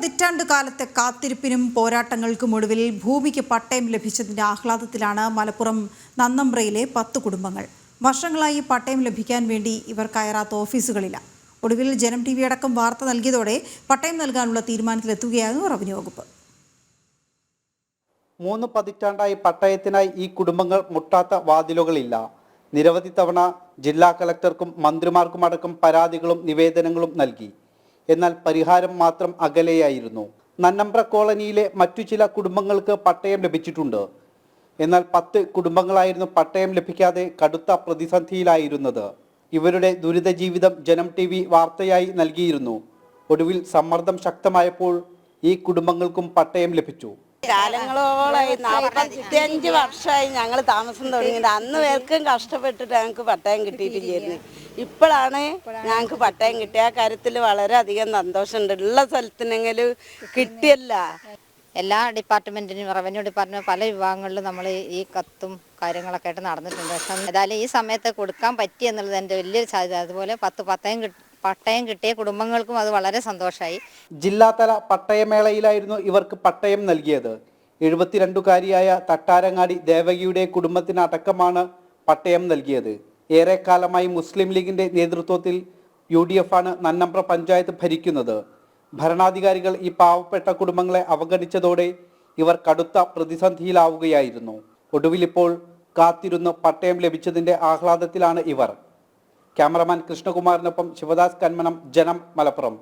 പതിറ്റാണ്ട് കാലത്തെ കാത്തിരിപ്പിനും പോരാട്ടങ്ങൾക്കും ഒടുവിൽ ഭൂമിക്ക് പട്ടയം ലഭിച്ചതിന്റെ ആഹ്ലാദത്തിലാണ് മലപ്പുറം നന്നമ്പ്രയിലെ പത്ത് കുടുംബങ്ങൾ. വർഷങ്ങളായി പട്ടയം ലഭിക്കാൻ വേണ്ടി ഇവർ കയറാത്ത ഓഫീസുകളില്ല. ഒടുവിൽ ജനം ടി വി അടക്കം വാർത്ത നൽകിയതോടെ പട്ടയം നൽകാനുള്ള തീരുമാനത്തിലെത്തുകയായിരുന്നു റവന്യൂ വകുപ്പ്. മൂന്ന് പതിറ്റാണ്ടായി പട്ടയത്തിനായി ഈ കുടുംബങ്ങൾ മുട്ടാത്ത വാതിലുകളില്ല. നിരവധി തവണ ജില്ലാ കലക്ടർക്കും മന്ത്രിമാർക്കും അടക്കം പരാതികളും നിവേദനങ്ങളും നൽകി. എന്നാൽ പരിഹാരം മാത്രം അകലെയായിരുന്നു. നന്നമ്പ്ര കോളനിയിലെ മറ്റു ചില കുടുംബങ്ങൾക്ക് പട്ടയം ലഭിച്ചിട്ടുണ്ട്. എന്നാൽ പത്ത് കുടുംബങ്ങളായിരുന്നു പട്ടയം ലഭിക്കാതെ കടുത്ത പ്രതിസന്ധിയിലായിരുന്നത്. ഇവരുടെ ദുരിത ജീവിതം ജനം ടി വി വാർത്തയായി നൽകിയിരുന്നു. ഒടുവിൽ സമ്മർദ്ദം ശക്തമായപ്പോൾ ഈ കുടുംബങ്ങൾക്കും പട്ടയം ലഭിച്ചു. കാലങ്ങളോളായി നാൽപ്പത്തിയഞ്ച് വർഷമായി ഞങ്ങൾ താമസം തുടങ്ങിയത് അന്ന് പേർക്കും കഷ്ടപ്പെട്ടിട്ട് ഞങ്ങൾക്ക് പട്ടയം കിട്ടിയിട്ടില്ലായിരുന്നു ഇപ്പോഴാണ് ഞങ്ങൾക്ക് പട്ടയം കിട്ടിയ ആ കാര്യത്തിൽ വളരെയധികം സന്തോഷമുണ്ട് ഉള്ള സ്ഥലത്തിനെങ്കിലും കിട്ടിയല്ല എല്ലാ ഡിപ്പാർട്ട്മെന്റിനും റവന്യൂ ഡിപ്പാർട്ട്മെന്റ് പല വിഭാഗങ്ങളിലും നമ്മൾ ഈ കത്തും കാര്യങ്ങളൊക്കെ ആയിട്ട് നടന്നിട്ടുണ്ട് പക്ഷെ ഏതായാലും ഈ സമയത്ത് കൊടുക്കാൻ പറ്റി എന്നുള്ളത് എന്റെ വലിയൊരു സാധ്യത അതുപോലെ പത്ത് പത്തയം കിട്ട- പട്ടയം കിട്ടിയ കുടുംബങ്ങൾക്കും അത് വളരെ സന്തോഷമായി ജില്ലാതല പട്ടയമേളയിലായിരുന്നു ഇവർക്ക് പട്ടയം നൽകിയത്. എഴുപത്തിരണ്ടുകാരിയായ തട്ടാരങ്ങാടി ദേവകിയുടെ കുടുംബത്തിനടക്കമാണ് പട്ടയം നൽകിയത്. ഏറെക്കാലമായി മുസ്ലിം ലീഗിന്റെ നേതൃത്വത്തിൽ യു ഡി എഫ് ആണ് നന്നമ്പ്ര പഞ്ചായത്ത് ഭരിക്കുന്നത്. ഭരണാധികാരികൾ ഈ പാവപ്പെട്ട കുടുംബങ്ങളെ അവഗണിച്ചതോടെ ഇവർ കടുത്ത പ്രതിസന്ധിയിലാവുകയായിരുന്നു. ഒടുവിലിപ്പോൾ കാത്തിരുന്ന് പട്ടയം ലഭിച്ചതിന്റെ ആഹ്ലാദത്തിലാണ് ഇവർ. ക്യാമറമാൻ കൃഷ്ണകുമാറിനൊപ്പം ശിവദാസ് കന്മനം ജനം മലപ്പുറം.